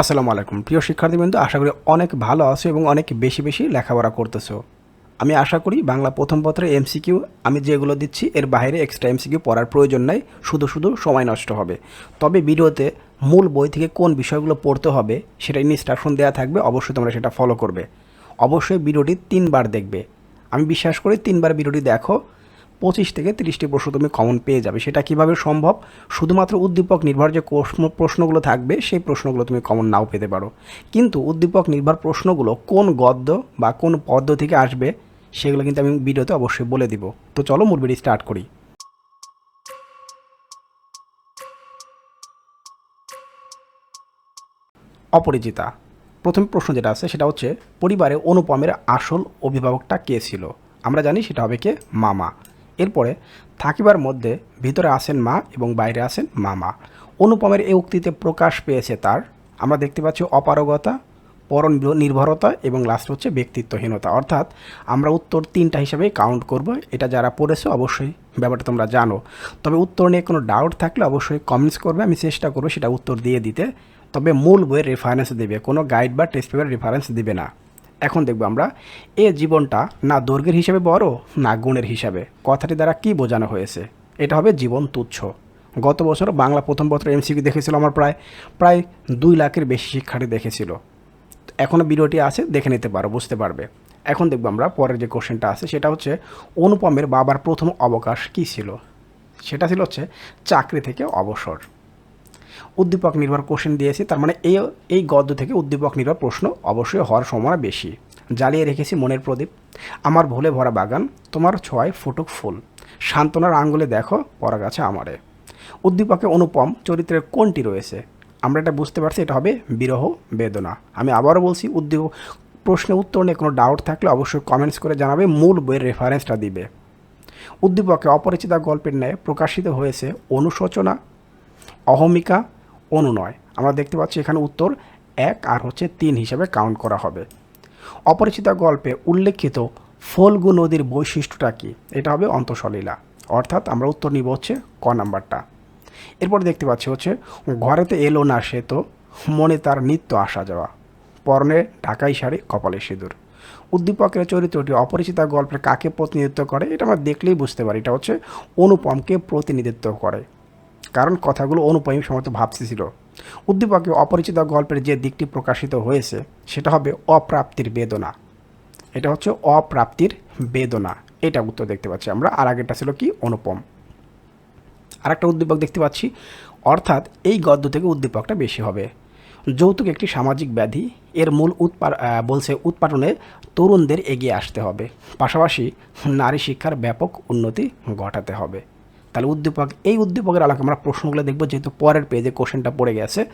আসসালামু আলাইকুম। প্রিয় শিক্ষার্থীবৃন্দ, আশা করি অনেক ভালো আছো এবং অনেক বেশি বেশি লেখাপড়া করতেছো। আমি আশা করি বাংলা প্রথম পত্রে এমসিকিউ আমি যেগুলো দিচ্ছি, এর বাইরে এক্সট্রা এমসিকিউ পড়ার প্রয়োজন নাই, শুধু শুধু সময় নষ্ট হবে। তবে ভিডিওতে মূল বই থেকে কোন বিষয়গুলো পড়তে হবে, সেটা ইনস্ট্রাকশন দেওয়া থাকবে, অবশ্যই তোমরা সেটা ফলো করবে। অবশ্যই ভিডিওটি তিনবার দেখবে। আমি বিশ্বাস করি তিনবার ভিডিওটি দেখো পঁচিশ থেকে তিরিশটি প্রশ্ন তুমি কমন পেয়ে যাবে। সেটা কীভাবে সম্ভব? শুধুমাত্র উদ্দীপক নির্ভর যে প্রশ্ন, প্রশ্নগুলো থাকবে, সেই প্রশ্নগুলো তুমি কমন নাও পেতে পারো। কিন্তু উদ্দীপক নির্ভর প্রশ্নগুলো কোন গদ্য বা কোন পদ্য থেকে আসবে, সেগুলো কিন্তু আমি ভিডিওতে অবশ্যই বলে দিব। তো চলো মূল স্টার্ট করি। অপরিচিতা। প্রথম প্রশ্ন যেটা আছে, সেটা হচ্ছে, পরিবারে অনুপমের আসল অভিভাবকটা কে ছিল? আমরা জানি সেটা হবে কে? মামা। এরপরে থাকিবার মধ্যে ভিতরে আসেন মা এবং বাইরে আসেন মামা। অনুপমের এই উক্তিতে প্রকাশ পেয়েছে তার, আমরা দেখতে পাচ্ছি অপারগতা পর নির্ভরতা এবং লাস্ট হচ্ছে ব্যক্তিত্বহীনতা। অর্থাৎ আমরা উত্তর তিনটা হিসাবে কাউন্ট করব, এটা যারা পড়েছো অবশ্যই ব্যাপারটা তোমরা জানো। তবে উত্তর নিয়ে কোনো ডাউট থাকলে অবশ্যই কমেন্টস করবে, আমি চেষ্টা করব সেটা উত্তর দিয়ে দিতে। তবে মূল বইয়ের রেফারেন্স দেবে, কোনো গাইড বা টেস্ট পেপার রেফারেন্স দেবে না। এখন দেখব আমরা, এ জীবনটা না দৈর্ঘ্যের হিসাবে বড়, না গুণের হিসাবে। কথাটি দ্বারা কি বোঝানো হয়েছে? এটা হবে জীবন তুচ্ছ। গত বছর বাংলা প্রথম পত্র এমসিকিউ দেখেছিল আমার প্রায় প্রায় দুই লাখের বেশি শিক্ষার্থী দেখেছিল। এখনও ভিডিওটি আছে, দেখে নিতে পারো, বুঝতে পারবে। এখন দেখব আমরা পরের যে কোশ্চেনটা আছে, সেটা হচ্ছে অনুপমের বাবার প্রথম অবকাশ কী ছিল? সেটা ছিল হচ্ছে চাকরি থেকে অবসর। উদ্দীপক নির্ভর কোশ্চেন দিয়েছি। তার মানে এই এই গদ্য থেকে উদ্দীপক নির্ভর প্রশ্ন অবশ্যই হওয়ার সম্ভাবনা বেশি। জ্বালিয়ে রেখেছি মনের প্রদীপ। আমার ভোলে ভরা বাগান, তোমার ছোঁয়ায় ফুটুক ফুল। সান্ত্বনার আঙ্গুলে দেখো পরা গাছে আমারে। উদ্দীপকে অনুপম চরিত্রের কোনটি রয়েছে? আমরা এটা বুঝতে পারছি, এটা হবে বিরহ বেদনা। আমি আবারও বলছি, উদ্দীপক প্রশ্নের উত্তর নিয়ে কোনো ডাউট থাকলে অবশ্যই কমেন্টস করে জানাবে, মূল বইয়ের রেফারেন্সটা দিবে। উদ্দীপকে অপরিচিতা গল্পের ন্যায় প্রকাশিত হয়েছে অনুশোচনা, অহমিকা অনুনয় আমরা দেখতে পাচ্ছি এখানে উত্তর এক আর হচ্ছে তিন হিসাবে কাউন্ট করা হবে। অপরিচিতা গল্পে উল্লেখিত ফল্গু নদীর বৈশিষ্ট্যটা কী? এটা হবে অন্তঃসলীলা। অর্থাৎ আমরা উত্তর নিব হচ্ছে ক নাম্বারটা। এরপর দেখতে পাচ্ছি হচ্ছে ঘরেতে এলো না সে তো, মনে তার নিত্য আসা যাওয়া। পরনে ঢাকাই শাড়ি, কপালে সিঁদুর। উদ্দীপকের চরিত্রটি অপরিচিতা গল্পের কাকে প্রতিনিধিত্ব করে, এটা আমরা দেখলেই বুঝতে পারি। এটা হচ্ছে অনুপমকে প্রতিনিধিত্ব করে। কারণ কথাগুলো অনুপম সময় ভাবতেছিল। উদ্দীপকে অপরিচিত গল্পের যে দিকটি প্রকাশিত হয়েছে, সেটা হবে অপ্রাপ্তির বেদনা। এটা হচ্ছে অপ্রাপ্তির বেদনা। এটা উত্তর দেখতে পাচ্ছি আমরা। আর আগেরটা ছিল কি? অনুপম। আর একটা উদ্দীপক দেখতে পাচ্ছি। অর্থাৎ এই গদ্য থেকে উদ্দীপকটা বেশি হবে। যৌতুক একটি সামাজিক ব্যাধি। এর মূল উৎপা বলছে উৎপাদনে তরুণদের এগিয়ে আসতে হবে। পাশাপাশি নারী শিক্ষার ব্যাপক উন্নতি ঘটাতে হবে। তাহলে উদ্দীপক, এই উদ্দীপকের আলোকে আমরা প্রশ্নগুলো দেখব, যেহেতু পরের পেজে কোশ্চেনটা পড়ে গেছে,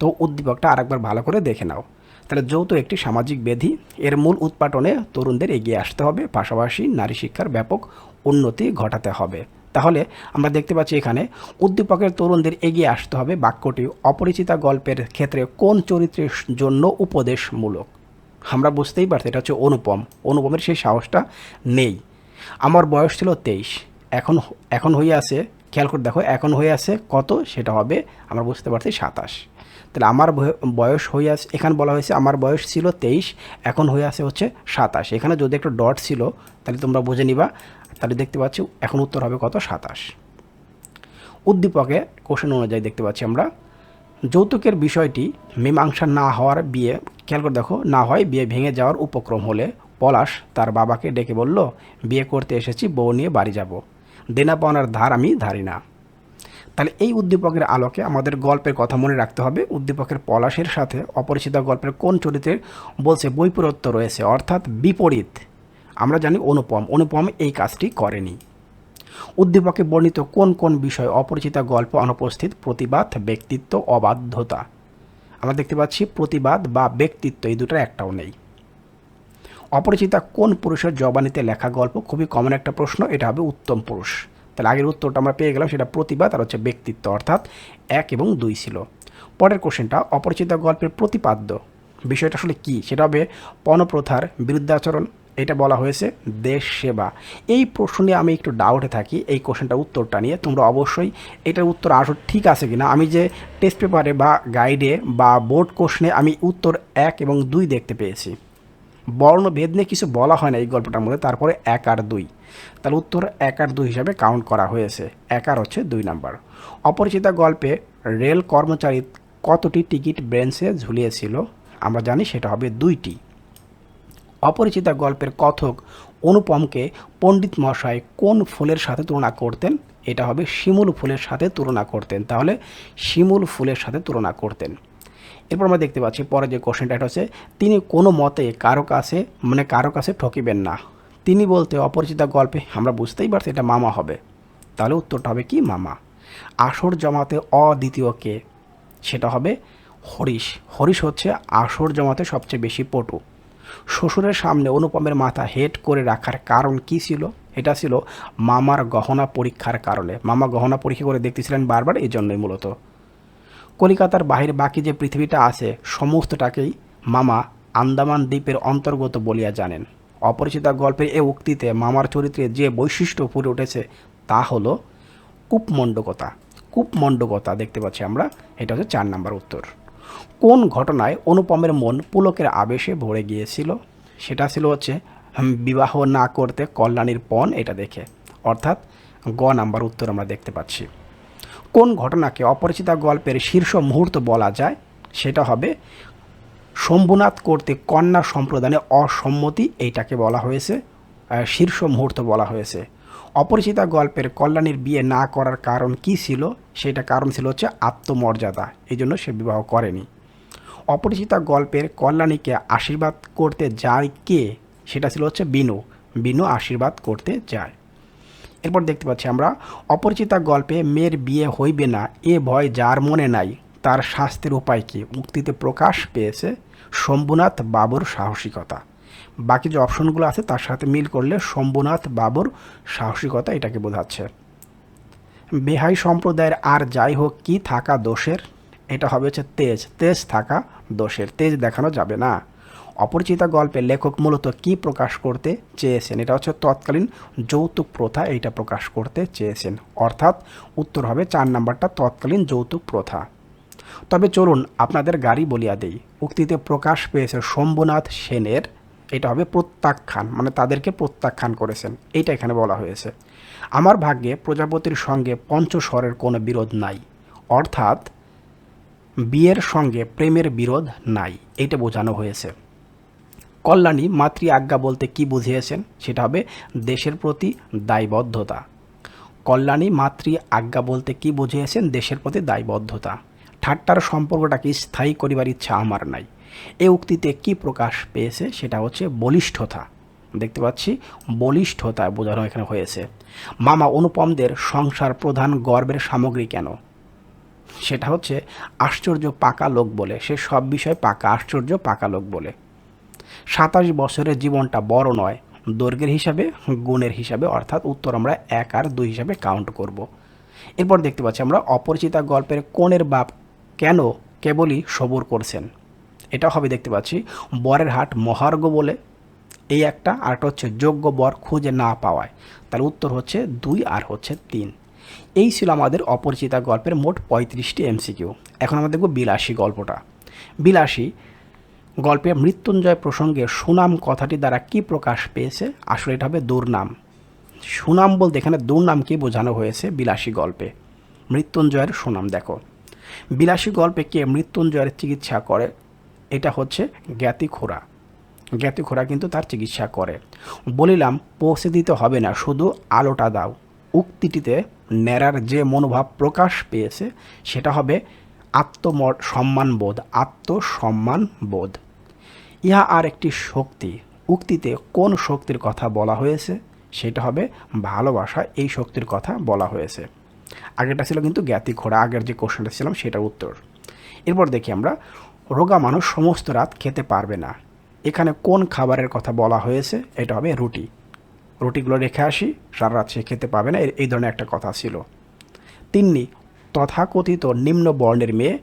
তো উদ্দীপকটা আরেকবার ভালো করে দেখে নাও। তাহলে যৌথ একটি সামাজিক ব্যাধি, এর মূল উৎপাটনে তরুণদের এগিয়ে আসতে হবে, পাশাপাশি নারী শিক্ষার ব্যাপক উন্নতি ঘটাতে হবে। তাহলে আমরা দেখতে পাচ্ছি এখানে, উদ্দীপকের তরুণদের এগিয়ে আসতে হবে বাক্যটি অপরিচিতা গল্পের ক্ষেত্রে কোন চরিত্রের জন্য উপদেশমূলক? আমরা বুঝতেই পারছি, এটা হচ্ছে অনুপম। অনুপমের সেই সাহসটা নেই। আমার বয়স ছিল তেইশ। এখন এখন হয়ে আছে, খেয়াল করে দেখো, এখন হয়ে আছে কত? সেটা হবে আমরা বুঝতে পারছি সাতাশ। তাহলে আমার বয়স হয়ে আছে, এখানে বলা হয়েছে আমার বয়স ছিল তেইশ, এখন হয়ে আছে হচ্ছে সাতাশ। এখানে যদি একটা ডট ছিল, তাহলে তোমরা বুঝে নিবা। তাহলে দেখতে পাচ্ছি এখন উত্তর হবে কত? সাতাশ। উদ্দীপকে কোশ্চেন অনুযায়ী দেখতে পাচ্ছি আমরা। যৌতুকের বিষয়টি মীমাংসা না হওয়ার বিয়ে, খেয়াল করে দেখো, না হয় বিয়ে ভেঙে যাওয়ার উপক্রম হলে পলাশ তার বাবাকে ডেকে বলল, বিয়ে করতে এসেছি, বউ নিয়ে বাড়ি যাব। দেনা পাওনার ধার আমি ধারি না। তাহলে এই উদ্দীপকের আলোকে আমাদের গল্পের কথা মনে রাখতে হবে। উদ্দীপকের পলাশের সাথে অপরিচিত গল্পের কোন চরিত্রের বলছে বৈপরীত্য রয়েছে, অর্থাৎ বিপরীত। আমরা জানি অনুপম। অনুপম এই কাজটি করেনি। উদ্দীপকে বর্ণিত কোন কোন বিষয় অপরিচিত গল্প অনুপস্থিত? প্রতিবাদ, ব্যক্তিত্ব, অবাধ্যতা। আমরা দেখতে পাচ্ছি প্রতিবাদ বা ব্যক্তিত্ব এই দুটো একটাও নেই। অপরিচিতা কোন পুরুষের জবানিতে লেখা গল্প? খুবই কমন একটা প্রশ্ন, এটা হবে উত্তম পুরুষ। তাহলে আগের উত্তরটা আমরা পেয়ে গেলাম, সেটা প্রতিবাদ আর হচ্ছে ব্যক্তিত্ব, অর্থাৎ এক এবং দুই ছিল। পরের কোশ্চেনটা অপরিচিত গল্পের প্রতিপাদ্য, বিষয়টা আসলে কি? সেটা হবে পণপ্রথার বিরুদ্ধাচরণ, এটা বলা হয়েছে দেশ সেবা। এই প্রশ্ন নিয়ে আমি একটু ডাউটে থাকি, এই কোশ্চেনটার উত্তরটা নিয়ে। তোমরা অবশ্যই এটার উত্তর আসো, ঠিক আছে কিনা? আমি যে টেস্ট পেপারে বা গাইডে বা বোর্ড কোশ্চেনে আমি উত্তর এক এবং দুই দেখতে পেয়েছি। বর্ণভেদ নিয়ে কিছু বলা হয় না এই গল্পটার মধ্যে। তারপরে এক আর দুই। তাহলে উত্তর এক আর দুই হিসাবে কাউন্ট করা হয়েছে। এক আর হচ্ছে দুই নাম্বার। অপরিচিতা গল্পে রেল কর্মচারী কতটি টিকিট ব্রেঞ্চে ঝুলিয়েছিল? আমরা জানি সেটা হবে দুইটি। অপরিচিতা গল্পের কথক অনুপমকে পণ্ডিত মশাই কোন ফুলের সাথে তুলনা করতেন? এটা হবে শিমুল ফুলের সাথে তুলনা করতেন। তাহলে শিমুল ফুলের সাথে তুলনা করতেন। এরপর আমরা দেখতে পাচ্ছি, পরে যে কোশ্চেনটা হচ্ছে, তিনি কোনো মতে কারও কাছে মানে কারও কাছে ঠকিবেন না। তিনি বলতে অপরিচিতা গল্পে, আমরা বুঝতেই পারছি এটা মামা হবে। তাহলে উত্তরটা হবে কি মামা? আসর জমাতে অদ্বিতীয় কে? সেটা হবে হরিশ। হরিশ হচ্ছে আসর জমাতে সবচেয়ে বেশি পটু। শ্বশুরের সামনে অনুপমের মাথা হেড করে রাখার কারণ কি ছিল? এটা ছিল মামার গহনা পরীক্ষার কারণে। মামা গহনা পরীক্ষা করে দেখতেছিলেন বারবার এই জন্যই মূলত। কলিকাতার বাহিরে বাকি যে পৃথিবীটা আছে, সমস্তটাকেই মামা আন্দামান দ্বীপের অন্তর্গত বলিয়া জানেন। অপরিচিতা গল্পের এ উক্তিতে মামার চরিত্রে যে বৈশিষ্ট্য ফুটে উঠেছে, তা হলো কূপমণ্ডকতা। কূপমণ্ডকতা দেখতে পাচ্ছি আমরা, এটা হচ্ছে চার নাম্বার উত্তর। কোন ঘটনায় অনুপমের মন পুলকের আবেশে ভরে গিয়েছিল? সেটা ছিল হচ্ছে বিবাহ না করতে কল্যাণীর পণ এটা দেখে। অর্থাৎ গ নাম্বার উত্তর আমরা দেখতে পাচ্ছি। কোন ঘটনাকে অপরিচিতা গল্পের শীর্ষ মুহূর্ত বলা যায়, সেটা হবে শম্ভুনাথ করতে কন্যা সম্প্রদানে অসম্মতি, এইটাকে বলা হয়েছে শীর্ষ মুহূর্ত বলা হয়েছে। অপরিচিতা গল্পের কল্যাণীর বিয়ে না করার কারণ কি ছিল? সেটা কারণ ছিল হচ্ছে আত্মমর্যাদা, এই জন্য সে বিবাহ করেনি। অপরিচিতা গল্পের কল্যাণীকে আশীর্বাদ করতে যায় কে? সেটা ছিল হচ্ছে বিনু। বিনু আশীর্বাদ করতে যায়। এরপর দেখতে পাচ্ছি আমরা, অপরিচিতা গল্পে মেয়ের বিয়ে হইবে না, এ ভয় যার মনে নাই, তার শাস্তির উপায় কি? মুক্তিতে প্রকাশ পেয়েছে শম্ভুনাথ বাবুর সাহসিকতা। বাকি যে অপশনগুলো আছে, তার সাথে মিল করলে শম্ভুনাথ বাবুর সাহসিকতা এটাকে বোঝাচ্ছে। বেহাই সম্প্রদায়ের আর যাই হোক, কি থাকা দোষের? এটা হবে হচ্ছে তেজ তেজ থাকা দোষের। তেজ দেখানো যাবে না। অপরিচিতা গল্পে লেখক মূলত কি প্রকাশ করতে চেয়েছেন? এটা হচ্ছে তৎকালীন যৌতুক প্রথা, এইটা প্রকাশ করতে চেয়েছেন। অর্থাৎ উত্তর হবে চার নাম্বারটা, তৎকালীন যৌতুক প্রথা। তবে চলুন আপনাদের গাড়ি বলিয়া দেই। উক্তিতে প্রকাশ পেয়েছে শম্ভুনাথ সেনের, এটা হবে প্রত্যাখ্যান মানে তাদেরকে প্রত্যাখ্যান করেছেন। এইটা এখানে বলা হয়েছে। আমার ভাগ্যে প্রজাপতির সঙ্গে পঞ্চস্বরের কোনো বিরোধ নাই, অর্থাৎ বিয়ের সঙ্গে প্রেমের বিরোধ নাই। এটা বোঝানো হয়েছে। কল্যাণী মাতৃ আজ্ঞা বলতে কি বুঝিয়েছেন সেটা হবে দেশের প্রতি দায়বদ্ধতা। কল্যাণী মাতৃ আজ্ঞা বলতে কি বুঝিয়েছেন? দেশের প্রতি দায়বদ্ধতা। ঠাট্টার সম্পর্কটাকে স্থায়ী করিবার ইচ্ছা আমার নাই। এ উক্তিতে কি প্রকাশ পেয়েছে সেটা হচ্ছে বলিষ্ঠতা। দেখতে পাচ্ছি, বলিষ্ঠতা বোঝানো এখানে হয়েছে। মামা অনুপমদের সংসার প্রধান গর্বের সামগ্রী কেন? সেটা হচ্ছে আশ্চর্য পাকা লোক বলে, সে সব বিষয় পাকা, আশ্চর্য পাকা লোক বলে। সাতাশ বছরের জীবনটা বড় নয়। দৈর্ঘ্যের হিসাবে, গুণের হিসাবে, অর্থাৎ উত্তর আমরা এক আর দুই হিসাবে কাউন্ট করব। এরপর দেখতে পাচ্ছি আমরা অপরিচিতা গল্পের কোণের বাপ কেন কেবলই সবর করছেন। এটা হবে দেখতে পাচ্ছি বরের হাট মহার্ঘ বলে। এই একটা, আর একটা হচ্ছে যোগ্য বর খুঁজে না পাওয়ায়। তার উত্তর হচ্ছে দুই আর হচ্ছে তিন। এই ছিল আমাদের অপরিচিতা গল্পের মোট পঁয়ত্রিশটি এমসিকিউ। এখন আমরা দেখব বিলাসী গল্পটা। বিলাসী গল্পে মৃত্যুঞ্জয় প্রসঙ্গে সুনাম কথাটি দ্বারা কি প্রকাশ পেয়েছে? আসলে এটা হবে দুর্নাম। সুনাম বলতে এখানে দুর্নামকে বোঝানো হয়েছে? বিলাসী গল্পে। মৃত্যুঞ্জয়ের সুনাম দেখো। বিলাসী গল্পে কে মৃত্যুঞ্জয়ের চিকিৎসা করে? এটা হচ্ছে জ্ঞাতি খোরা জ্ঞাতি খোরা কিন্তু তার চিকিৎসা করে। বলিলাম, পৌঁছে দিতে হবে না, শুধু আলোটা দাও। উক্তিটিতে ন্যাড়ার যে মনোভাব প্রকাশ পেয়েছে, সেটা হবে আত্ম সম্মান বোধ, আত্মসম্মান বোধ। ইহা আর একটি শক্তি। উক্তিতে কোন শক্তির কথা বলা হয়েছে? সেটা হবে ভালোবাসা, এই শক্তির কথা বলা হয়েছে। আগেরটা ছিল কিন্তু জ্ঞাতি ঘোড়া, আগের যে কোশ্চেনটা ছিলাম সেটার উত্তর। এরপর দেখি আমরা, রোগা মানুষ সমস্ত রাত খেতে পারবে না। এখানে কোন খাবারের কথা বলা হয়েছে? এটা হবে রুটি। রুটিগুলো রেখে আসি, সারা রাত সে খেতে পাবে না এই ধরনের একটা কথা ছিল। তিন্নি, তথাকথিত নিম্ন বর্ণের মেয়ে,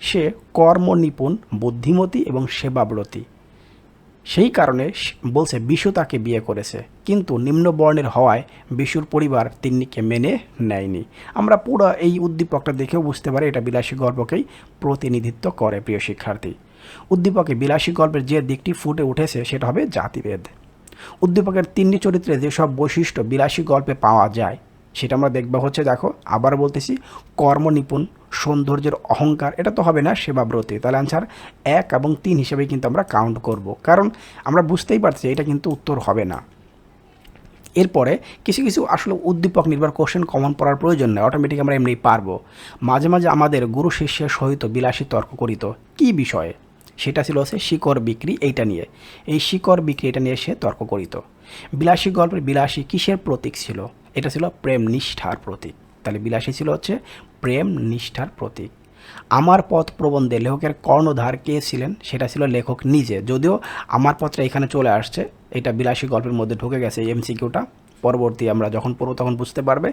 সে কর্মনিপুণ, বুদ্ধিমতী এবং সেবাব্রতী। সেই কারণে বলছে বিশু তাকে বিয়ে করেছে। কিন্তু নিম্ন বর্ণের হওয়ায় বিশুর পরিবার তিন্নিকে মেনে নেয়নি। আমরা পুরো এই উদ্দীপকটা দেখেও বুঝতে পারি এটা বিলাসী গল্পকেই প্রতিনিধিত্ব করে, প্রিয় শিক্ষার্থী। উদ্দীপকে বিলাসী গল্পের যে দিকটি ফুটে উঠেছে সেটা হবে জাতিভেদ। উদ্দীপকের তিনটি চরিত্রে যেসব বৈশিষ্ট্য বিলাসী গল্পে পাওয়া যায়, সেটা আমরা দেখব হচ্ছে, দেখো, আবার বলতেছি কর্মনিপুণ সৌন্দর্যের অহংকার, এটা তো হবে না সেবাব্রতী। তাহলে আনসার এক এবং তিন হিসেবে কিন্তু আমরা কাউন্ট করব। কারণ আমরা বুঝতেই পারছি এটা কিন্তু উত্তর হবে না। এরপরে কিছু কিছু আসলে উদ্দীপক নির্ভর কোশ্চেন কমন পড়ার প্রয়োজন নেই অটোমেটিক আমরা এমনি পারব। মাঝে মাঝে আমাদের গুরু শিষ্যের সহিত বিলাসী তর্ক করিত, কী বিষয়ে? সেটা ছিল হচ্ছে শিকড় বিক্রি এইটা নিয়ে। এই শিকড় বিক্রি এটা নিয়ে সে তর্ক করিত। বিলাসী গল্পের বিলাসী কিসের প্রতীক ছিল? এটা ছিল প্রেম নিষ্ঠার প্রতীক। তাহলে বিলাসী ছিল হচ্ছে প্রেম নিষ্ঠার প্রতীক। আমার পথ প্রবন্ধে লেখকের কর্ণধার কে ছিলেন সেটা ছিল লেখক নিজে। যদিও আমার পথটা এখানে চলে আসছে, এটা বিলাসী গল্পের মধ্যে ঢুকে গেছে এমসিকিউটা। পরবর্তী আমরা যখন পড়ব তখন বুঝতে পারবে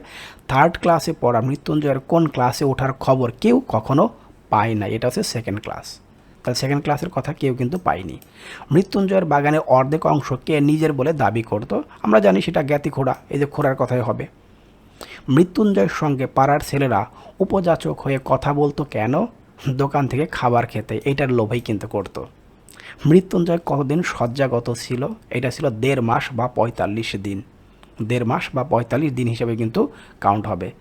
থার্ড ক্লাসে পড়া মৃত্যুঞ্জয়ের কোন ক্লাসে ওঠার খবর কেউ কখনো পায় না এটা হচ্ছে সেকেন্ড ক্লাস তাহলে সেকেন্ড ক্লাসের কথা কেউ কিন্তু পায়নি। মৃত্যুঞ্জয়ের বাগানে অর্ধেক অংশ কে নিজের বলে দাবি করতো। আমরা জানি সেটা জ্ঞাতি খোড়া এই যে খোড়ার কথাই হবে। মৃত্যুঞ্জয়ের সঙ্গে পাড়ার ছেলেরা উপযাচক হয়ে কথা বলতো কেন? দোকান থেকে খাবার খেতে এটার লোভেই কিন্তু করতো। মৃত্যুঞ্জয় কতদিন শয্যাগত ছিল? এটা ছিল দেড় মাস বা পঁয়তাল্লিশ দিন। দেড় মাস বা পঁয়তাল্লিশ দিন হিসেবে কিন্তু কাউন্ট হবে।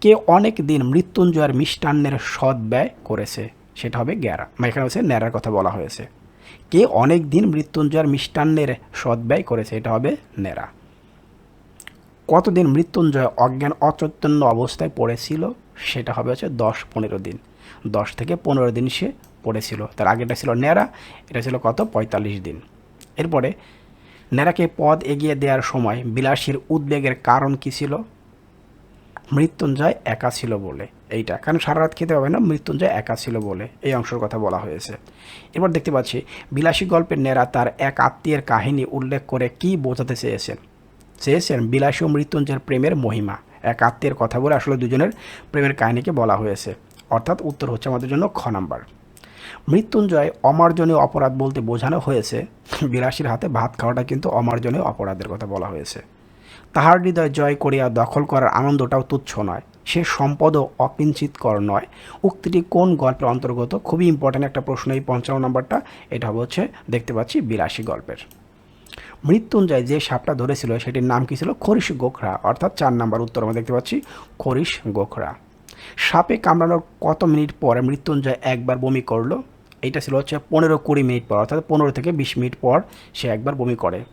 কে অনেক দিন মৃত্যুঞ্জয়ের মিষ্টান্নের সৎ ব্যয় করেছে, সেটা হবে গ্যারা। এখানে হচ্ছে ন্যাড়ার কথা বলা হয়েছে। কে অনেক দিন মৃত্যুঞ্জয়ের মিষ্টান্নের সৎ ব্যয় করেছে, এটা হবে ন্যাড়া। কতদিন মৃত্যুঞ্জয় অজ্ঞান অচৈতন্য অবস্থায় পড়েছিল? সেটা হবে হচ্ছে দশ পনেরো দিন। দশ থেকে পনেরো দিন সে পড়েছিল। তার আগেটা ছিল ন্যাড়া, এটা ছিল কত? পঁয়তাল্লিশ দিন। এরপরে ন্যাড়াকে পদ এগিয়ে দেওয়ার সময় বিলাসীর উদ্বেগের কারণ কী ছিল? মৃত্যুঞ্জয় একা ছিল বলে। এইটা। কারণ সারা রাত খেতে পাবে না, মৃত্যুঞ্জয় একা ছিল বলে এই অংশের কথা বলা হয়েছে। এবার দেখতে পাচ্ছি, বিলাসী গল্পের নেরা তার এক আত্মীয়ের কাহিনী উল্লেখ করে কি বোঝাতে চেয়েছেন। চেয়েছেন বিলাসী ও মৃত্যুঞ্জয়ের প্রেমের মহিমা। এক আত্মীয়ের কথা বলে আসলে দুজনের প্রেমের কাহিনীকে বলা হয়েছে। অর্থাৎ উত্তর হচ্ছে আমাদের জন্য খ নাম্বার। মৃত্যুঞ্জয় অমার্জনীয় অপরাধ বলতে বোঝানো হয়েছে। বিলাসীর হাতে ভাত খাওয়াটা কিন্তু অমার্জনীয় অপরাধের কথা বলা হয়েছে। তাহার হৃদয় জয় করিয়া দখল করার আনন্দটাও তুচ্ছ নয়। সে সম্পদও অকিঞ্চিতকর নয়। উক্তিটি কোন গল্পের অন্তর্গত? খুবই ইম্পর্ট্যান্ট একটা প্রশ্ন এই পঞ্চান্ন নম্বরটা। এটা হচ্ছে, দেখতে পাচ্ছি বিলাসী গল্পের। মৃত্যুঞ্জয় যে সাপটা ধরেছিল, সেটির নাম কী ছিল? খরিশ গোখরা। অর্থাৎ চার নাম্বার উত্তর আমরা দেখতে পাচ্ছি, খরিশ গোখরা। সাপে কামড়ানোর কত মিনিট পরে মৃত্যুঞ্জয় একবার বমি করল? এটা ছিল হচ্ছে পনেরো কুড়ি মিনিট পর, অর্থাৎ পনেরো থেকে বিশ মিনিট পর সে একবার বমি করে।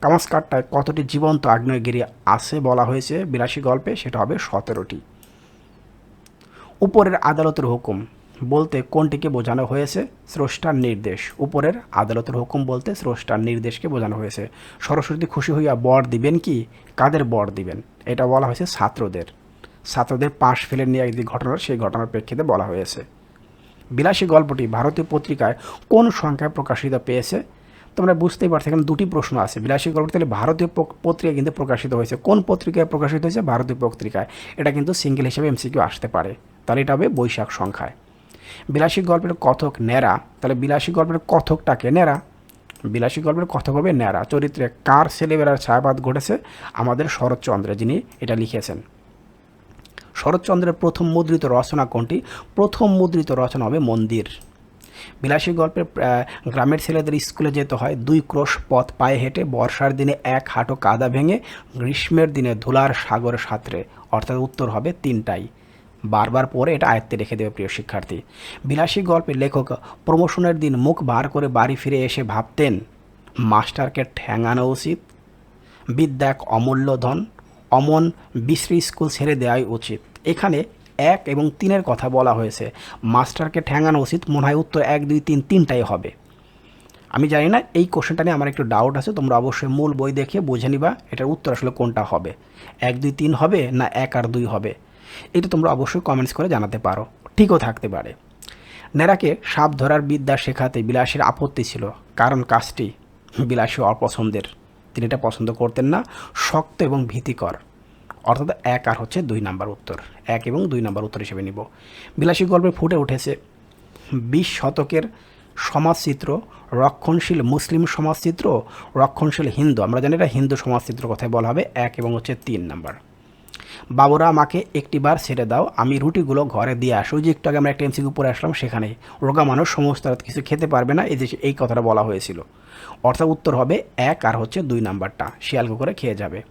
কামাসকারটায় কতটি জীবন্ত আগ্নেয়গিরি আছে বলা হয়েছে? বিলাসী গল্পে, সেটা হবে সতেরোটি। উপরের আদালতের হুকুম। বলতে কোনটিকে বোঝানো হয়েছে? স্রষ্টার নির্দেশ। উপরের আদালতের হুকুম বলতে স্রষ্টার নির্দেশকে বোঝানো হয়েছে। সরস্বতী খুশি হইয়া বর দিবেন কি? কাদের বর দিবেন? এটা বলা হয়েছে ছাত্রদের। ছাত্রদের পাশ ফেলে নিয়ে একটি ঘটনা, সেই ঘটনার প্রেক্ষিতে বলা হয়েছে। বিলাসী গল্পটি ভারতীয় পত্রিকায় কোন সংখ্যায় প্রকাশিত পেয়েছে? তোমরা বুঝতেই পারছ, এখানে দুটি প্রশ্ন আছে। বিলাসী গল্প তাহলে ভারতীয় পত্রিকায় কিন্তু প্রকাশিত হয়েছে। কোন পত্রিকায় প্রকাশিত হয়েছে? ভারতীয় পত্রিকায়। এটা কিন্তু সিঙ্গেল হিসেবে এমসিকিউ আসতে পারে। তাহলে এটা হবে বৈশাখ সংখ্যায়। বিলাসী গল্পের কথক ন্যাড়া, তাহলে বিলাসী গল্পের কথকটাকে ন্যাড়া, বিলাসী গল্পের কথক হবে ন্যাড়া। চরিত্রে কার ছেলেবেলার ছায়াপাত ঘটেছে? আমাদের শরৎচন্দ্র যিনি এটা লিখেছেন। শরৎচন্দ্রের প্রথম মুদ্রিত রচনা কোনটি? প্রথম মুদ্রিত রচনা হবে মন্দির। বিলাসী গল্পের গ্রামের ছেলেদের স্কুলে যেতে হয়। দুই ক্রোশ পথ পায়ে হেঁটে বর্ষার দিনে এক হাঁটু কাদা ভেঙে, গ্রীষ্মের দিনে ধুলার সাগরে সাঁতরে। অর্থাৎ উত্তর হবে তিনটাই। বারবার পরে এটা আয়ত্তে রেখে দেবে প্রিয় শিক্ষার্থী। বিলাসী গল্পের লেখক প্রমোশনের দিন মুখ বার করে বাড়ি ফিরে এসে ভাবতেন, মাস্টারকে ঠ্যাঙানো উচিত? বিদ্যা এক অমূল্য ধন, অমন বিশ্রী স্কুল ছেড়ে দেওয়াই উচিত। এখানে এক এবং তিনের কথা বলা হয়েছে, মাস্টারকে ঠ্যাঙানো উচিত, মনে হয় উত্তর এক, দুই, তিন, তিনটাই হবে। আমি জানি না, এই কোশ্চেনটা নিয়ে আমার একটু ডাউট আছে, তোমরা অবশ্যই মূল বই দেখে বুঝে নিবা, এটার উত্তর আসলে কোনটা হবে। এক, দুই, তিন হবে না এক আর দুই হবে? এটা তোমরা অবশ্যই কমেন্টস করে জানাতে পারো। ঠিকও থাকতে পারে। নেরাকে সাপ ধরার বিদ্যা শেখাতে বিলাসের আপত্তি ছিল, কারণ কাজটি বিলাসী অপছন্দের। তিনি এটা পছন্দ করতেন না, শক্ত এবং ভীতিকর। অর্থাৎ এক আর হচ্ছে দুই নাম্বার উত্তর। এক এবং দুই নাম্বার উত্তর হিসেবে নিব। বিলাসী গল্পে ফুটে উঠেছে, বিশ শতকের সমাজচিত্র, রক্ষণশীল মুসলিম সমাজচিত্র, রক্ষণশীল হিন্দু। আমরা জানি এটা হিন্দু সমাজচিত্র কথায় বলা হবে, এক এবং হচ্ছে তিন নাম্বার। বাবুরা আমাকে একটিবার ছেড়ে দাও, আমি রুটিগুলো ঘরে দিয়ে আসি। যে একটু আগে আমরা একটা এমসিকিউ পরে আসলাম, সেখানে রোগা মানুষ সমস্ত কিছু খেতে পারবে না, এই যে এই কথাটা বলা হয়েছিল। অর্থাৎ উত্তর হবে এক আর হচ্ছে দুই নাম্বারটা শিয়াল করে খেয়ে যাবে।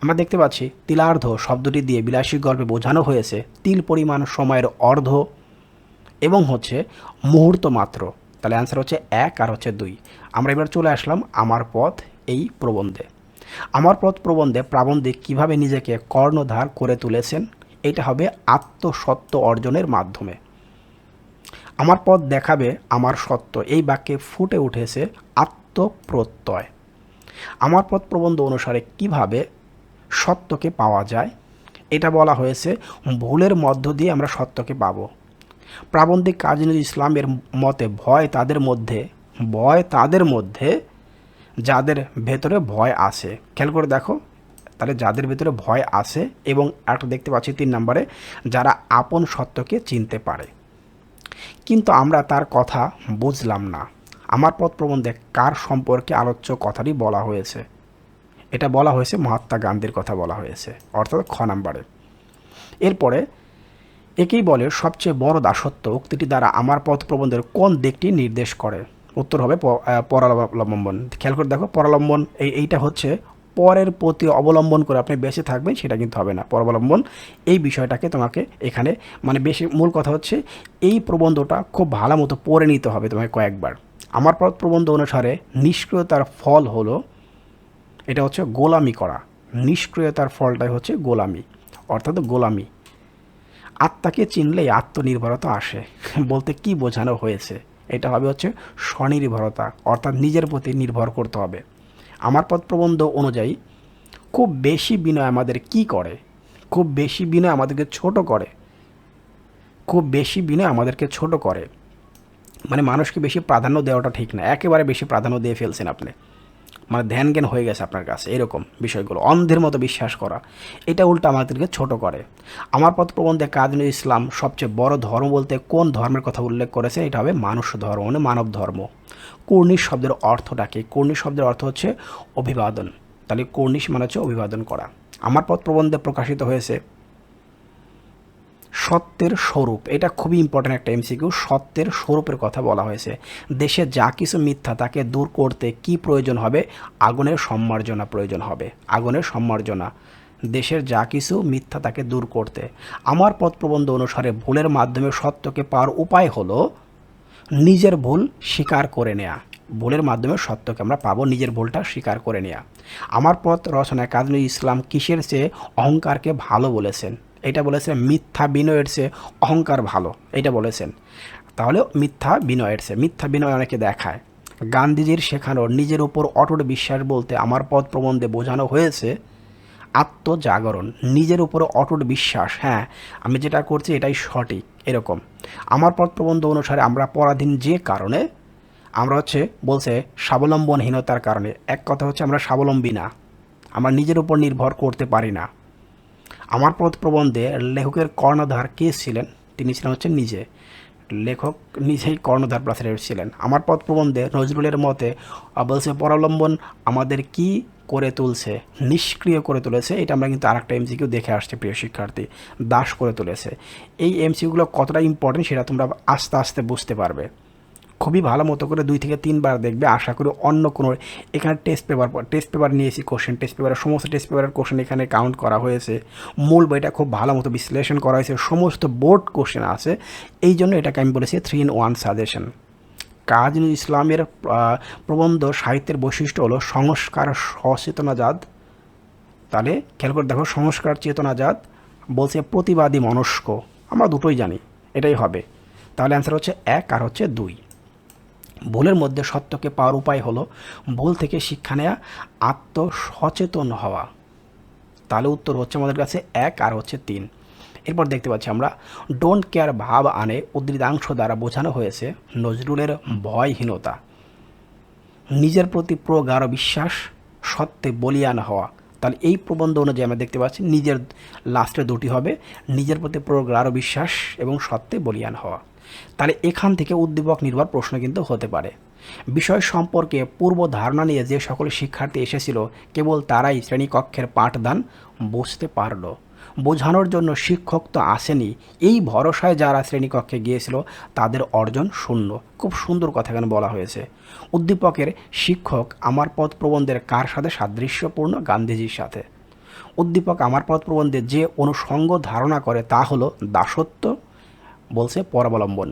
আমরা দেখতে পাচ্ছি, তিলার্ধ শব্দটি দিয়ে বিলাসী গল্পে বোঝানো হয়েছে, তিল পরিমাণ সময়ের অর্ধ এবং হচ্ছে মুহূর্ত মাত্র। তাহলে অ্যান্সার হচ্ছে এক আর হচ্ছে দুই। আমরা এবার চলে আসলাম আমার পথ এই প্রবন্ধে। আমার পথ প্রবন্ধে প্রাবন্ধিক কীভাবে নিজেকে কর্ণধার করে তুলেছেন, এটা হবে আত্মসত্য অর্জনের মাধ্যমে। আমার পথ দেখাবে আমার সত্য, এই বাক্যে ফুটে উঠেছে আত্মপ্রত্যয়। আমার পথ প্রবন্ধ অনুসারে কীভাবে সত্যকে পাওয়া যায়, এটা বলা হয়েছে, ভুলের মধ্য দিয়ে আমরা সত্যকে পাবো। প্রাবন্ধিক কাজী নজরুল ইসলামের মতে ভয় তাদের মধ্যে, ভয় তাদের মধ্যে যাদের ভেতরে ভয় আসে খেয়াল করে দেখো, তাহলে যাদের ভেতরে ভয় আসে এবং একটা দেখতে পাচ্ছি তিন নম্বরে, যারা আপন সত্যকে চিনতে পারে। কিন্তু আমরা তার কথা বুঝলাম না। আমার পথ প্রবন্ধে কার সম্পর্কে আলোচ্য কথাটি বলা হয়েছে? এটা বলা হয়েছে মহাত্মা গান্ধীর কথা বলা হয়েছে, অর্থাৎ খ নাম্বারে। এরপরে, একেই বলে সবচেয়ে বড় দাসত্ব উক্তিটি দ্বারা আমার পথ প্রবন্ধের কোন দিকটি নির্দেশ করে? উত্তর হবে প- আহ, পরাবলম্বন খেয়াল করে দেখো পরাবলম্বন এই এইটা হচ্ছে পরের প্রতি অবলম্বন করে আপনি বেঁচে থাকবেন সেটা কিন্তু হবে না। পরাবলম্বন এই বিষয়টাকে তোমাকে এখানে মানে বেশি মূল কথা হচ্ছে এই প্রবন্ধটা খুব ভালো মতো পড়ে নিতে হবে তোমাকে কয়েকবার। আমার পথ প্রবন্ধ অনুসারে নিষ্ক্রিয়তার ফল হলো এটা হচ্ছে গোলামি করা। নিষ্ক্রিয়তার ফলটাই হচ্ছে গোলামি অর্থাৎ গোলামি। আত্মাকে চিনলেই আত্মনির্ভরতা আসে। বলতে কি বোঝানো হয়েছে? এটা হবে হচ্ছে স্বনির্ভরতা, অর্থাৎ নিজের প্রতি নির্ভর করতে হবে। আমার পথ প্রবন্ধ অনুযায়ী, খুব বেশি বিনয় আমাদের কি করে? খুব বেশি বিনয় আমাদেরকে ছোট করে। খুব বেশি বিনয় আমাদেরকে ছোট করে। মানে মানুষকে বেশি প্রাধান্য দেওয়াটা ঠিক না। একেবারে বেশি প্রাধান্য দিয়ে ফেলছেন আপনি। মানে ধ্যান জ্ঞান হয়ে গেছে আপনার কাছে, এরকম বিষয়গুলো, অন্ধের মতো বিশ্বাস করা। এটা উল্টো আমাদেরকে ছোট করে। আমার প্রবন্ধে কাজী ইসলাম সবচেয়ে বড় ধর্ম বলতে কোন ধর্মের কথা উল্লেখ করেছে এটা হবে মানুষ ধর্ম মানে মানব ধর্ম। কর্নিশ শব্দের অর্থটা কি? কর্নিশ শব্দের অর্থ হচ্ছে অভিবাদন। তাহলে কর্নিশ মানে হচ্ছে অভিবাদন করা। আমার পথ প্রবন্ধে প্রকাশিত হয়েছে সত্যের স্বরূপ। এটা খুবই ইম্পর্ট্যান্ট একটা এমসিকিউ সত্যের স্বরূপের কথা বলা হয়েছে। দেশে যা কিছু মিথ্যা, তাকে দূর করতে কি প্রয়োজন হবে? আগুনের সম্মার্জনা প্রয়োজন হবে। আগুনের সম্মার্জনা। দেশের যা কিছু মিথ্যা, তাকে দূর করতে। আমার পথ প্রবন্ধ অনুসারে ভুলের মাধ্যমে সত্যকে পাওয়ার উপায় হলো নিজের ভুল স্বীকার করে নেয়া। ভুলের মাধ্যমে সত্যকে আমরা পাবো, নিজের ভুলটা স্বীকার করে নেয়া। আমার পথ রচনায় কাজী ইসলাম কিসের চেয়ে অহংকারকে ভালো বলেছেন? এটা বলেছেন, মিথ্যা বিনয়ের চেয়ে অহংকার ভালো। এটা বলেছেন। তাহলে মিথ্যা বিনয়ের চেয়ে, মিথ্যা বিনয় অনেকে দেখায়। গান্ধীজির শেখানোর নিজের উপর অটুট বিশ্বাস বলতে আমার পথ প্রবন্ধে বোঝানো হয়েছে, আত্মজাগরণ, নিজের উপরে অটুট বিশ্বাস। হ্যাঁ আমি যেটা করছি এটাই সঠিক, এরকম। আমার পথ প্রবন্ধ অনুসারে আমরা পরাধীন যে কারণে, আমরা হচ্ছে বলছে স্বাবলম্বনহীনতার কারণে। এক কথা হচ্ছে আমরা স্বাবলম্বী না। আমরা নিজের উপর নির্ভর করতে পারি না। আমার পথ প্রবন্ধে লেখকের কর্ণধার কে ছিলেন? তিনি ছিলেন হচ্ছে নিজে। লেখক নিজেই কর্ণধার প্রাচীরের ছিলেন। আমার পথ প্রবন্ধে নজরুলের মতে বলছে পরাবলম্বন আমাদের কি করে তুলছে? নিষ্ক্রিয় করে তুলেছে? এটা আমরা কিন্তু আরেকটা এমসিকিউ দেখে আসছি, প্রিয় শিক্ষার্থী। দাস করে তুলেছে। এই এমসিকিউগুলো কতটা ইম্পর্টেন্ট সেটা তোমরা আস্তে আস্তে বুঝতে পারবে। খুবই ভালো মতো করে দুই থেকে তিনবার দেখবে। আশা করি অন্য কোনো এখানে টেস্ট পেপার টেস্ট পেপার নিয়েছি কোশ্চেন টেস্ট পেপারের সমস্ত টেস্ট পেপারের কোশ্চেন এখানে কাউন্ট করা হয়েছে। মূল বইটা খুব ভালো মতো বিশ্লেষণ করা হয়েছে। সমস্ত বোর্ড কোশ্চেন আছে। এই জন্য এটাকে আমি বলেছি three in one suggestion Kazi Nazrul ইসলামের প্রবন্ধ সাহিত্যের বৈশিষ্ট্য হলো সংস্কার সচেতনাজাত তাহলে খেয়াল করে দেখো, সংস্কার চেতনাজাত বলছে প্রতিবাদী মনস্ক। আমরা দুটোই জানি, এটাই হবে। তাহলে অ্যান্সার হচ্ছে এক আর হচ্ছে দুই। ভুলের মধ্যে সত্যকে পাওয়ার উপায় হলো ভুল থেকে শিক্ষা নেওয়া আত্মসচেতন হওয়া। তাহলে উত্তর হচ্ছে আমাদের কাছে এক আর হচ্ছে তিন। এরপর দেখতে পাচ্ছি আমরা ডোন্ট কেয়ার ভাব আনে উদ্ধৃতাংশ দ্বারা বোঝানো হয়েছে নজরুলের ভয়হীনতা। নিজের প্রতি প্রগাঢ় বিশ্বাস, সত্যে বলিয়ান হওয়া। তাহলে এই প্রবন্ধ অনুযায়ী আমরা দেখতে পাচ্ছি নিজের লাস্টে দুটি হবে, নিজের প্রতি প্রগাঢ় বিশ্বাস এবং সত্যে বলিয়ান হওয়া। তাহলে এখান থেকে উদ্দীপক নির্ভর প্রশ্ন কিন্তু হতে পারে। বিষয় সম্পর্কে পূর্ব ধারণা নিয়ে যে সকল শিক্ষার্থী এসেছিল, কেবল তারাই শ্রেণীকক্ষের পাঠদান বুঝতে পারল। বোঝানোর জন্য শিক্ষক তো আসেনি। এই ভরসায় যারা শ্রেণীকক্ষে গিয়েছিল, তাদের অর্জন শূন্য। খুব সুন্দর কথা এখানে বলা হয়েছে। উদ্দীপকের শিক্ষক আমার পথ প্রবন্ধের কার সাথে সাদৃশ্যপূর্ণ? গান্ধীজির সাথে। উদ্দীপক আমার পথ প্রবন্ধে যে অনুষঙ্গ ধারণা করে তা হলো দাসত্ব বলছে পরাবলম্বন।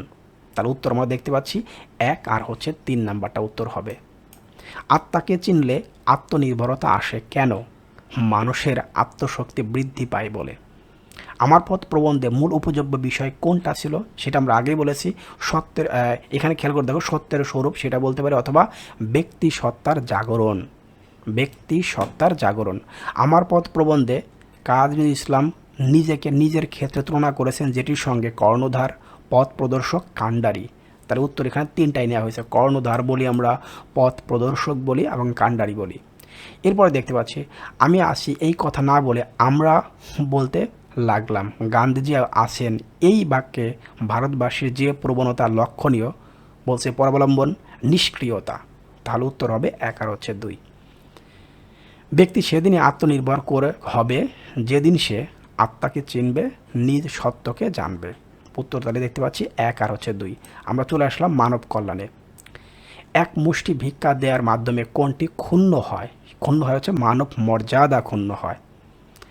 তার উত্তর আমরা দেখতে পাচ্ছি, এক আর হচ্ছে তিন নাম্বারটা উত্তর হবে। আত্মাকে চিনলে আত্মনির্ভরতা আসে কেন? মানুষের আত্মশক্তি বৃদ্ধি পায় বলে। আমার পথ প্রবন্ধে মূল উপযোগ্য বিষয় কোনটা ছিল? সেটা আমরা আগেই বলেছি। সত্যের এখানে খেয়াল করে দেখো, সত্যের স্বরূপ সেটা বলতে পারে অথবা ব্যক্তি সত্তার জাগরণ। ব্যক্তি সত্তার জাগরণ। আমার পথ প্রবন্ধে কাজী ইসলাম নিজেকে নিজের ক্ষেত্রে তুলনা করেছেন যেটির সঙ্গে কর্ণধার, পথ প্রদর্শক, কাণ্ডারি। তার উত্তর এখানে তিনটাই নেওয়া হয়েছে, কর্ণধার বলি আমরা, পথ প্রদর্শক বলি এবং কাণ্ডারি বলি। এরপরে দেখতে পাচ্ছি, আমি আসি এই কথা না বলে আমরা বলতে লাগলাম। গান্ধীজি আসেন এই বাক্যে ভারতবাসীর যে প্রবণতা লক্ষণীয়, বলছে পরাবলম্বন, নিষ্ক্রিয়তা। তাহলে উত্তর হবে এক আর হচ্ছে দুই। ব্যক্তি সেদিনই আত্মনির্ভর করে, হবে, যেদিন সে আত্মাকে চিনবে, নিজ সত্যকে জানবে। উত্তর তাহলে দেখতে পাচ্ছি এক আর হচ্ছে দুই। আমরা চলে আসলাম মানব কল্যাণে। এক মুষ্টি ভিক্ষা দেওয়ার মাধ্যমে কোনটি ক্ষুণ্ণ হয়? ক্ষুণ্ণ হয় হচ্ছে মানব মর্যাদা ক্ষুণ্ণ হয়।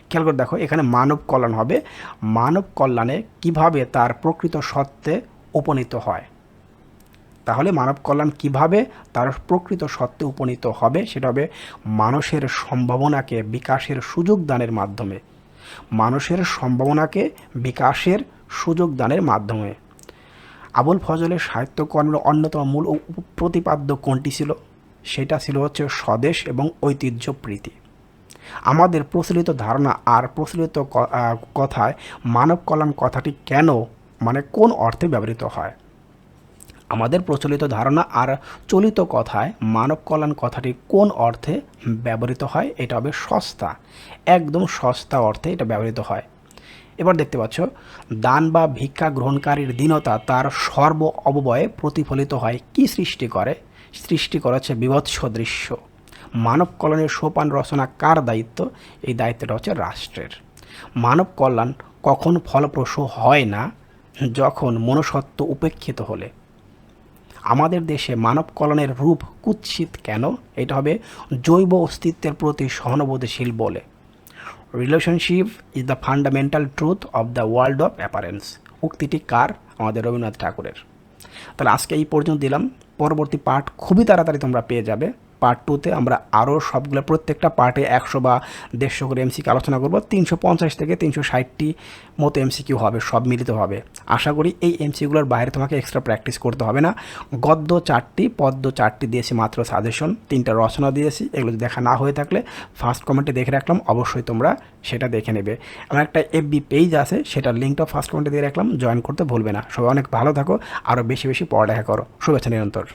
খেয়াল করে দেখো, এখানে মানব কল্যাণ হবে। মানব কল্যাণে কীভাবে তার প্রকৃত সত্ত্বে উপনীত হয়? তাহলে মানব কল্যাণ কীভাবে তার প্রকৃত সত্ত্বে উপনীত হবে? সেটা হবে মানুষের সম্ভাবনাকে বিকাশের সুযোগ দানের মাধ্যমে। মানুষের সম্ভাবনাকে বিকাশের সুযোগ দানের মাধ্যমে। আবুল ফজলের সাহিত্যকর্মের অন্যতম মূল প্রতিপাদ্য কোনটি ছিল? সেটা ছিল হচ্ছে স্বদেশ এবং ঐতিহ্য প্রীতি। আমাদের প্রচলিত ধারণা আর প্রচলিত কথায় মানব কল্যাণ কথাটি কেন মানে কোন অর্থে ব্যবহৃত হয়? আমাদের প্রচলিত ধারণা আর চলিত কথায় মানব কল্যাণ কথাটি কোন অর্থে ব্যবহৃত হয়, এটা হবে সস্তা। একদম সস্তা অর্থে এটা ব্যবহৃত হয়। এবার দেখতে পাচ্ছ, দান বা ভিক্ষা গ্রহণকারীর দীনতা তার সর্ব অববয়ে প্রতিফলিত হয়। কি সৃষ্টি করে? সৃষ্টি করেছে বিভৎস দৃশ্য। মানব কল্যাণের সোপান রচনা কার দায়িত্ব? এই দায়িত্বটা হচ্ছে রাষ্ট্রের। মানব কল্যাণ কখন ফলপ্রসূ হয় না? যখন মনুষ্যত্ব উপেক্ষিত হলে। আমাদের দেশে মানব কলনের রূপ কুৎসিত কেন? এটা হবে জৈব অস্তিত্বের প্রতি সহানুভূতিশীল বলে। Relationship is the fundamental truth of the world of appearance উক্তিটি কার? আমাদের রবীন্দ্রনাথ ঠাকুরের। তাহলে আজকে এই পর্যন্ত দিলাম। পরবর্তী পাঠ খুবই তাড়াতাড়ি তোমরা পেয়ে যাবে। পার্ট টুতে আমরা আরও সবগুলো প্রত্যেকটা পার্টে একশো বা দেড়শো করে এমসিকিউ আলোচনা করব। তিনশো পঞ্চাশ থেকে তিনশো ষাটটি মতো এমসিকিউ হবে, সব মিলিত হবে। আশা করি এই এমসিগুলোর বাইরে তোমাকে এক্সট্রা প্র্যাকটিস করতে হবে না। গদ্য চারটি, পদ্য চারটি দিয়েছি মাত্র সাজেশন তিনটা রচনা দিয়েছি, এগুলো দেখা না হয়ে থাকলে ফার্স্ট কমেন্টে দেখে রাখলাম, অবশ্যই তোমরা সেটা দেখে নেবে। আমার একটা এফবি পেজ আছে, সেটার লিঙ্কটা ফার্স্ট কমেন্টে দিয়ে রাখলাম জয়েন করতে ভুলবে না। সবাই অনেক ভালো থাকো আরও বেশি বেশি পড়ালেখা করো। শুভেচ্ছা নিরন্তর।